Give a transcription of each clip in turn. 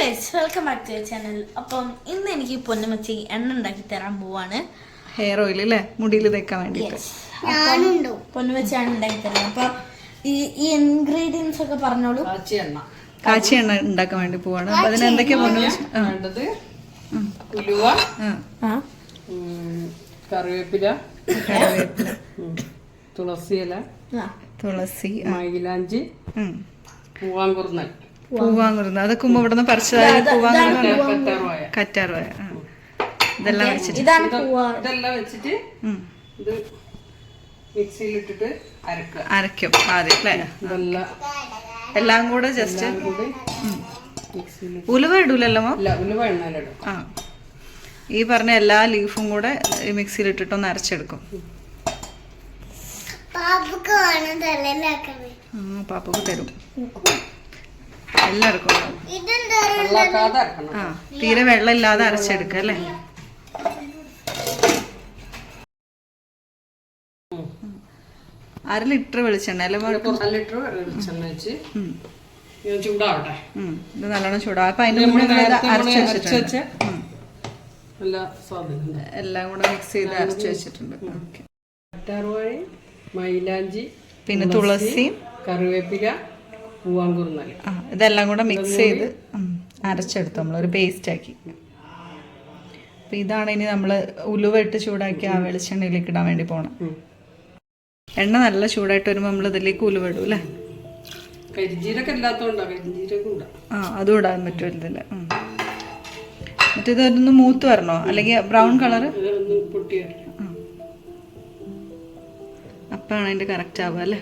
Guys welcome back to channel അപ്പം ഇന്ന് എനിക്ക് പൊന്നുമച്ചി എണ്ണ ഉണ്ടാക്കി തരാൻ പോവാണ്. ഹെയർ ഓയിൽ അല്ലേ മുടിയിൽ തേക്കാൻ വേണ്ടിയിട്ട് പൊന്നുമച്ചിയാണ് ഉണ്ടാക്കി തരുന്നത്. അപ്പൊ ഈ ഈ ഇൻഗ്രീഡിയൻസ് ഒക്കെ പറഞ്ഞോളൂ. കാച്ചി എണ്ണ. കാച്ചി എണ്ണ ഉണ്ടാക്കാൻ വേണ്ടി പോവാണ്. അപ്പൊ അതിന് എന്തൊക്കെയാ പൊന്നുമച്ചി? വേണ്ടത് ഉലുവ കറിവേപ്പില കറിവേപ്പില. ഉം, തുളസി ഇല ആ. തുളസി മൈലാഞ്ചി. പൂവാങ്കുറുന്നൽ. പൂവാങ്കുറുന്ന് അതൊക്കെ ഉമ്മ ഇവിടെ നിന്ന് പറിച്ചതായി പൂവാങ്കുറുന്ന് കറ്റാർവായ. ഇതെല്ലാം വെച്ചിട്ട്. ഇതെല്ലാം വെച്ചിട്ട്. ഇത് മിക്സിയിലിട്ടിട്ട് അരക്കുക. അരക്കും ആദ്യം അല്ലേ? ഇതെല്ലാം എല്ലാം കൂടെ ജസ്റ്റ് മിക്സിയിൽ ഉലുവ ഇടൂലല്ലോ ഉലുവ ആ. ഈ പറഞ്ഞ എല്ലാ ലീഫും കൂടെ മിക്സിയിൽ ഇട്ടിട്ടൊന്ന് അരച്ചെടുക്കും. പാപ്പക്ക് തരും. എല്ലാവർക്കും ആ തീരെ വെള്ളമില്ലാതെ അരച്ചെടുക്കുക അല്ലേ? അര ലിറ്റർ വെളിച്ചെണ്ണ അല്ലെ? ലിറ്റർ വെളിച്ചെണ്ണ വെച്ച് ഇത് ചൂടാവട്ടെ. ഇത് നല്ലോണം ചൂടാ. അപ്പൊ അതിന്റെ കൂടെ അരച്ച് വെച്ചിട്ടുണ്ട്. എല്ലാ കൂടെ മിക്സ് ചെയ്ത് അരച്ച് വെച്ചിട്ടുണ്ട്. മൈലാഞ്ചി പിന്നെ തുളസി കറിവേപ്പില പൂവാങ്കുറുന്നൽ ആ ഇതെല്ലാം കൂടെ മിക്സ് ചെയ്ത് അരച്ചെടുത്ത് നമ്മൾ ഒരു പേസ്റ്റ് ആക്കി. അപ്പൊ ഇതാണ് ഇനി നമ്മൾ ഉലുവ ഇട്ട് ചൂടാക്കി ആ വെളിച്ചെണ്ണയിലേക്ക് ഇടാൻ വേണ്ടി പോണം. എണ്ണ നല്ല ചൂടായിട്ട് വരുമ്പോൾ നമ്മൾ ഇതിലേക്ക് ഉലുവ ഇടും അല്ലേ? കരിഞ്ചീരൊക്കെ ആ അതും ഇടാൻ പറ്റും ഇതിൽ ഉം. എന്നിട്ട് ഇതൊന്ന് മൂത്ത് വരണോ? അല്ലെങ്കിൽ ബ്രൗൺ കളർ അപ്പാണ് അതിന്റെ കറക്റ്റ് ആവുക അല്ലേ?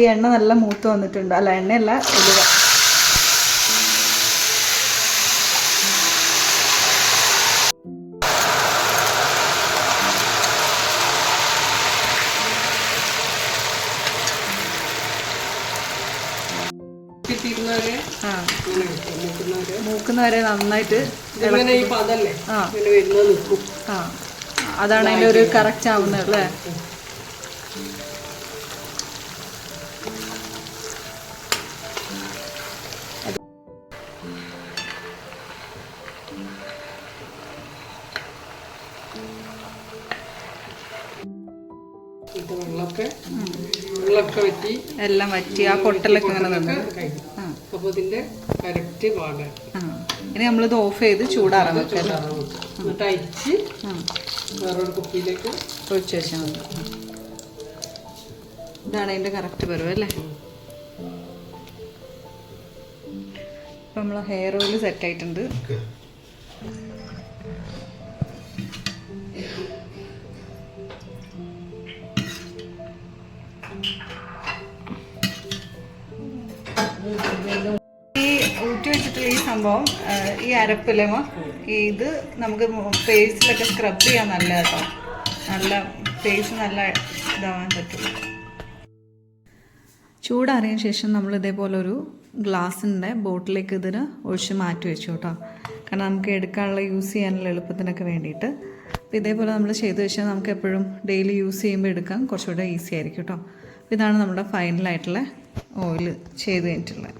ഈ എണ്ണ നല്ല മൂത്ത് വന്നിട്ടുണ്ട്. അല്ല എണ്ണയല്ല ഉലുവ. മൂക്കുന്നവരെ? നന്നായിട്ട് ആ. അതാണ് അതിന്റെ ഒരു കറക്റ്റ് ആവുന്നത് അല്ലേ? ഇത് വെള്ളമൊക്കെ വെള്ളമൊക്കെ വറ്റി എല്ലാം വറ്റി ആ പൊട്ടലൊക്കെ ഇങ്ങനെ നിന്ന്. ആ. അപ്പോൾ ഇതിന്റെ കറക്റ്റ് ഭാഗം ഇനി നമ്മളിത് ഓഫ് ചെയ്ത് ചൂടാറാൻ വെക്കാം? എന്നിട്ട് അയച്ച് വേറൊരു കുപ്പിയിലേക്ക് ഒഴിച്ചു വെച്ചാൽ മതി. ഇതാണ് അതിന്റെ കറക്റ്റ് പരുവം അല്ലേ? ഇപ്പം നമ്മൾ ഹെയർ ഓയിൽ സെറ്റ് ആയിട്ടുണ്ട്. ഈ ഊറ്റി വെച്ചിട്ടുള്ള ഈ സംഭവം ഈ അരപ്പിലമ ഇത് നമുക്ക് ഫേസിലൊക്കെ സ്ക്രബ് ചെയ്യാൻ നല്ല കേട്ടോ. നല്ല ഫേസ് നല്ല ഇതാവാൻ പറ്റും. ചൂടാറിയതിന് ശേഷം നമ്മൾ ഇതേപോലെ ഒരു ഗ്ലാസിന്റെ ബോട്ടിലേക്ക് ഇതിന് ഒഴിച്ച് മാറ്റി വെച്ചു കേട്ടോ. കാരണം നമുക്ക് എടുക്കാനുള്ള യൂസ് ചെയ്യാനുള്ള എളുപ്പത്തിനൊക്കെ വേണ്ടിയിട്ട്. അപ്പോൾ ഇതേപോലെ നമ്മൾ ചെയ്ത് വെച്ചാൽ നമുക്ക് എപ്പോഴും ഡെയിലി യൂസ് ചെയ്യുമ്പോൾ എടുക്കാൻ കുറച്ചുകൂടെ ഈസി ആയിരിക്കും കേട്ടോ. ഇതാണ് നമ്മുടെ ഫൈനലായിട്ടുള്ള ഓയിൽ ചെയ്ത് കഴിഞ്ഞിട്ടുള്ളത്.